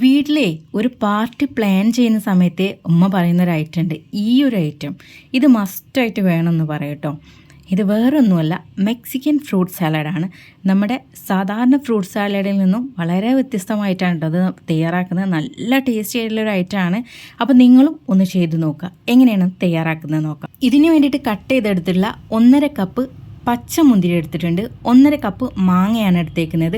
വീട്ടിലെ ഒരു party plan ചെയ്യുന്ന സമയത്ത് ഉമ്മ പറയുന്ന ഒരു ഐറ്റം ഉണ്ട് ഈ ഒരു ഐറ്റം ഇത് മസ്റ്റായിട്ട് വേണമെന്ന് പറയട്ടോ ഇത് വേറൊന്നുമല്ല മെക്സിക്കൻ ഫ്രൂട്ട് സാലഡാണ്. നമ്മുടെ സാധാരണ ഫ്രൂട്ട് സാലഡിൽ നിന്നും വളരെ വ്യത്യസ്തമായിട്ടാണ് അത് തയ്യാറാക്കുന്നത്. നല്ല ടേസ്റ്റി ആയിട്ടുള്ള ഒരു ഐറ്റമാണ്. അപ്പോൾ നിങ്ങളും ഒന്ന് ചെയ്ത് നോക്കുക. എങ്ങനെയാണ് തയ്യാറാക്കുന്നത് നോക്കാം. ഇതിനു വേണ്ടിയിട്ട് കട്ട് ചെയ്തെടുത്തിട്ടുള്ള ഒന്നര കപ്പ് പച്ച മുന്തിരി എടുത്തിട്ടുണ്ട്. ഒന്നര കപ്പ് മാങ്ങയാണ് എടുത്തേക്കുന്നത്.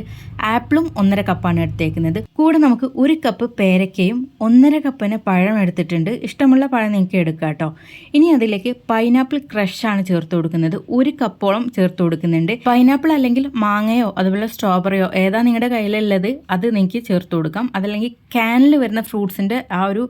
ആപ്പിളും ഒന്നര കപ്പാണ് എടുത്തേക്കുന്നത്. കൂടെ നമുക്ക് ഒരു കപ്പ് പേരക്കയും ഒന്നര കപ്പിന് പഴം എടുത്തിട്ടുണ്ട്. ഇഷ്ടമുള്ള പഴം നിങ്ങൾക്ക് എടുക്കാം കേട്ടോ. ഇനി അതിലേക്ക് പൈനാപ്പിൾ ക്രഷാണ് ചേർത്ത് കൊടുക്കുന്നത്. ഒരു കപ്പോളം ചേർത്ത് കൊടുക്കുന്നുണ്ട്. പൈനാപ്പിൾ അല്ലെങ്കിൽ മാങ്ങയോ അതുപോലെ സ്ട്രോബെറിയോ ഏതാ നിങ്ങളുടെ കയ്യിലുള്ളത് അത് നിങ്ങൾക്ക് ചേർത്ത് കൊടുക്കാം. അതല്ലെങ്കിൽ ക്യാനിൽ വരുന്ന ഫ്രൂട്ട്സിന്റെ ആ ഒരു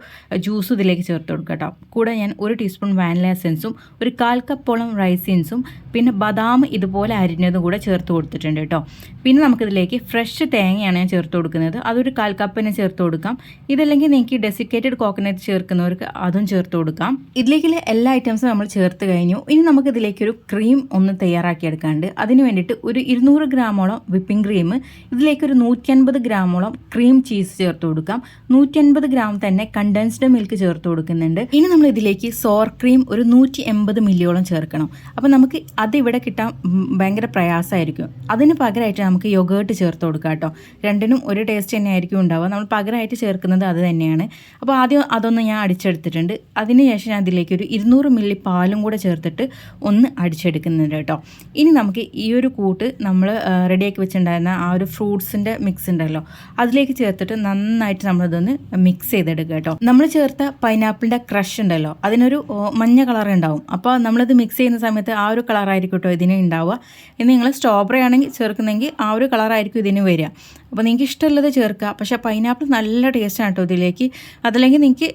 ജ്യൂസ് ഇതിലേക്ക് ചേർത്ത് കൊടുക്കാം കേട്ടോ. കൂടെ ഞാൻ ഒരു ടീസ്പൂൺ വാനില എസെൻസും ഒരു കാൽ കപ്പോളം റൈസിൻസും പിന്നെ ബദാം ഇതുപോലെ അരിഞ്ഞതും കൂടെ ചേർത്ത് കൊടുത്തിട്ടുണ്ട് കേട്ടോ. പിന്നെ നമുക്കിതിലേക്ക് ഫ്രഷ് തേങ്ങയാണ് ഞാൻ ചേർത്ത് കൊടുക്കുന്നത്. അതൊരു കാൽ കപ്പിന് ചേർത്ത് കൊടുക്കാം. ഇതല്ലെങ്കിൽ നിങ്ങൾക്ക് ഡെസിക്കേറ്റഡ് കോക്കനട്ട് ചേർക്കുന്നവർക്ക് അതും ചേർത്ത് കൊടുക്കാം. ഇതിലേക്കുള്ള എല്ലാ ഐറ്റംസും നമ്മൾ ചേർത്ത് കഴിഞ്ഞു. ഇനി നമുക്കിതിലേക്ക് ഇതിലേക്കൊരു ക്രീം ഒന്ന് തയ്യാറാക്കി എടുക്കാണ്ട് അതിന് വേണ്ടിയിട്ട് ഒരു ഇരുന്നൂറ് ഗ്രാമോളം വിപ്പിംഗ് ക്രീം ഇതിലേക്കൊരു നൂറ്റി അൻപത് ഗ്രാമോളം ക്രീം ചീസ് ചേർത്ത് കൊടുക്കാം. നൂറ്റി അൻപത് ഗ്രാം തന്നെ കണ്ടൻസ്ഡ് മിൽക്ക് ചേർത്ത് കൊടുക്കുന്നുണ്ട്. ഇനി നമ്മൾ ഇതിലേക്ക് സോർ ക്രീം ഒരു നൂറ്റി എൺപത് മില്ലിയോളം ചേർക്കണം. അപ്പോൾ നമുക്ക് അതിവിടെ കിട്ടാൻ ഭയങ്കര പ്രയാസമായിരിക്കും. അതിന് പകരമായിട്ട് നമുക്ക് യോഗേർട്ട് ചേർത്ത് കൊടുക്കാം കേട്ടോ. രണ്ടിനും ഒരു ടേസ്റ്റ് തന്നെ ആയിരിക്കും ഉണ്ടാവുക. നമ്മൾ പകരമായിട്ട് ചേർക്കുന്നത് അത് തന്നെയാണ്. അപ്പോൾ ആദ്യം അതൊന്ന് ഞാൻ അടിച്ചെടുത്തിട്ടുണ്ട്. അതിന് ശേഷം ഞാൻ അതിലേക്ക് ഒരു ഇരുന്നൂറ് മില്ലി പാലും കൂടെ ചേർത്തിട്ട് ഒന്ന് അടിച്ചെടുക്കുന്നുണ്ട് കേട്ടോ. ഇനി നമുക്ക് ഈ ഒരു കൂട്ട് നമ്മൾ റെഡിയാക്കി വെച്ചിട്ടുണ്ടായിരുന്ന ആ ഒരു ഫ്രൂട്ട്സിന്റെ മിക്സ് ഉണ്ടല്ലോ. അതിലേക്ക് ചേർത്തിട്ട് നന്നായിട്ട് നമ്മളിതൊന്ന് മിക്സ് ചെയ്തെടുക്കുക കേട്ടോ. നമ്മൾ ചേർത്ത പൈനാപ്പിളിന്റെ ക്രഷ് ഉണ്ടല്ലോ. അതിനൊരു മഞ്ഞ കളർ ഉണ്ടാവും. അപ്പോൾ നമ്മളിത് മിക്സ് ചെയ്യുന്ന സമയത്ത് ആ ഒരു കളറായിരിക്കും കേട്ടോ ഇതിന് ഉണ്ടാവുക. ഇനി നിങ്ങൾ സ്ട്രോബെറി ആണെങ്കിൽ ചേർക്കുന്നെങ്കിൽ ആ ഒരു കളറായിരിക്കും ഇതിന് വരിക. അപ്പോൾ നിങ്ങൾക്ക് ഇഷ്ടമുള്ളത് ചേർക്കുക. പക്ഷേ പൈനാപ്പിൾ നല്ല ടേസ്റ്റാണ് കേട്ടോ ഇതിലേക്ക്. അതല്ലെങ്കിൽ നിങ്ങൾക്ക്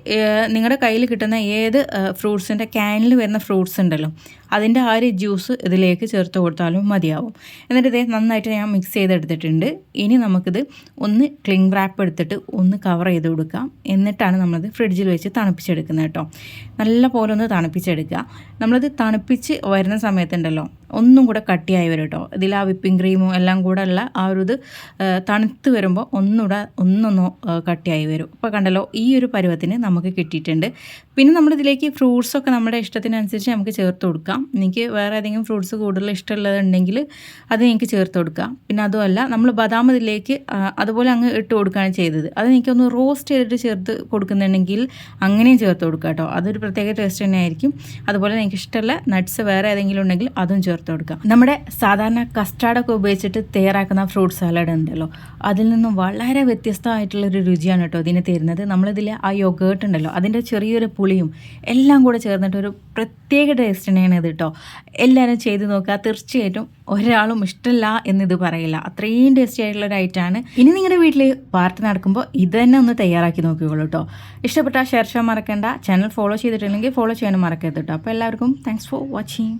നിങ്ങളുടെ കയ്യിൽ കിട്ടുന്ന ഏത് ഫ്രൂട്ട്സിന്റെ ക്യാനിൽ വരുന്ന ഫ്രൂട്ട്സ് ഉണ്ടല്ലോ. അതിന്റെ ആ ഒരു ജ്യൂസ് ഇതിലേക്ക് ചേർത്ത് കൊടുത്താലും മതിയാവും. എന്നിട്ട് ഇതേ നന്നായിട്ട് ഞാൻ മിക്സ് ചെയ്തെടുത്തിട്ടുണ്ട്. ഇനി നമുക്കിത് ഒന്ന് ക്ലിങ് റാപ്പ് എടുത്തിട്ട് ഒന്ന് കവർ ചെയ്ത് കൊടുക്കാം. എന്നിട്ടാണ് നമ്മളത് ഫ്രിഡ്ജിൽ വെച്ച് തണുപ്പിച്ചെടുക്കുന്നത് കേട്ടോ. നല്ല പോലെ ഒന്ന് തണുപ്പിച്ചെടുക്കുക. നമ്മളത് തണുപ്പിച്ച് വരുന്ന സമയത്തുണ്ടല്ലോ ഒന്നും കൂടെ കട്ടിയായി വരും കേട്ടോ. ഇതിൽ ആ വിപ്പിംഗ് ക്രീമും എല്ലാം കൂടെ ഉള്ള ആ ഒരു ഇത് തണുത്ത് വരുമ്പോൾ ഒന്നുകൂടെ ഒന്നൊന്ന് കട്ടിയായി വരും. അപ്പോൾ കണ്ടല്ലോ ഈ ഒരു പരുവത്തിന് നമുക്ക് കിട്ടിയിട്ടുണ്ട്. പിന്നെ നമ്മളിതിലേക്ക് ഫ്രൂട്ട്സൊക്കെ നമ്മുടെ ഇഷ്ടത്തിനനുസരിച്ച് നമുക്ക് ചേർത്ത് കൊടുക്കാം. എനിക്ക് വേറെ ഏതെങ്കിലും ഫ്രൂട്ട്സ് കൂടുതൽ ഇഷ്ടമുള്ളതുണ്ടെങ്കിൽ അത് നിങ്ങൾക്ക് ചേർത്ത് കൊടുക്കാം. പിന്നെ അതുമല്ല നമ്മൾ ബദാം ഇതിലേക്ക് അതുപോലെ അങ്ങ് ഇട്ട് കൊടുക്കുകയാണ് ചെയ്തത്. അത് എനിക്കൊന്ന് റോസ്റ്റ് ചെയ്തിട്ട് ചേർത്ത് കൊടുക്കുന്നുണ്ടെങ്കിൽ അങ്ങനെയും ചേർത്ത് കൊടുക്കുക കേട്ടോ. അതൊരു പ്രത്യേക ടേസ്റ്റ് തന്നെ ആയിരിക്കും അതുപോലെ എനിക്ക് ഇഷ്ടമുള്ള നട്ട്സ് വേറെ ഏതെങ്കിലും ഉണ്ടെങ്കിൽ അതും ചേർത്ത് കൊടുക്കാം. നമ്മുടെ സാധാരണ കസ്റ്റാർഡൊക്കെ ഉപയോഗിച്ചിട്ട് തയ്യാറാക്കുന്ന ഫ്രൂട്ട് സാലഡ് ഉണ്ടല്ലോ അതിൽ നിന്നും വളരെ വ്യത്യസ്തമായിട്ടുള്ളൊരു രുചിയാണ് കേട്ടോ ഇതിന് തരുന്നത്. നമ്മളിതിൽ ആ യോഗേർട്ട് ഉണ്ടല്ലോ അതിന്റെ ചെറിയൊരു പുളിയും എല്ലാം കൂടെ ചേർന്നിട്ട് ഒരു പ്രത്യേക ടേസ്റ്റ് തന്നെയാണ് ഇത് കേട്ടോ എല്ലാവരും ചെയ്ത് നോക്കുക. തീർച്ചയായിട്ടും ഒരാളും ഇഷ്ടമല്ല എന്നിത് പറയില്ല. അത്രയും ടേസ്റ്റി ആയിട്ടുള്ള ഒരു ഐറ്റമാണ് ഇനി നിങ്ങളുടെ വീട്ടിൽ പാർട്ടി നടക്കുമ്പോൾ ഇത് തന്നെ ഒന്ന് തയ്യാറാക്കി നോക്കിക്കോളൂ കേട്ടോ ഇഷ്ടപ്പെട്ടാൽ ഷെയർ ചെയ്യാൻ മറക്കേണ്ട. ചാനൽ ഫോളോ ചെയ്തിട്ടില്ലെങ്കിൽ ഫോളോ ചെയ്യാനും മറക്കരുത് കേട്ടോ അപ്പോൾ എല്ലാവർക്കും താങ്ക്സ് ഫോർ വാച്ചിങ്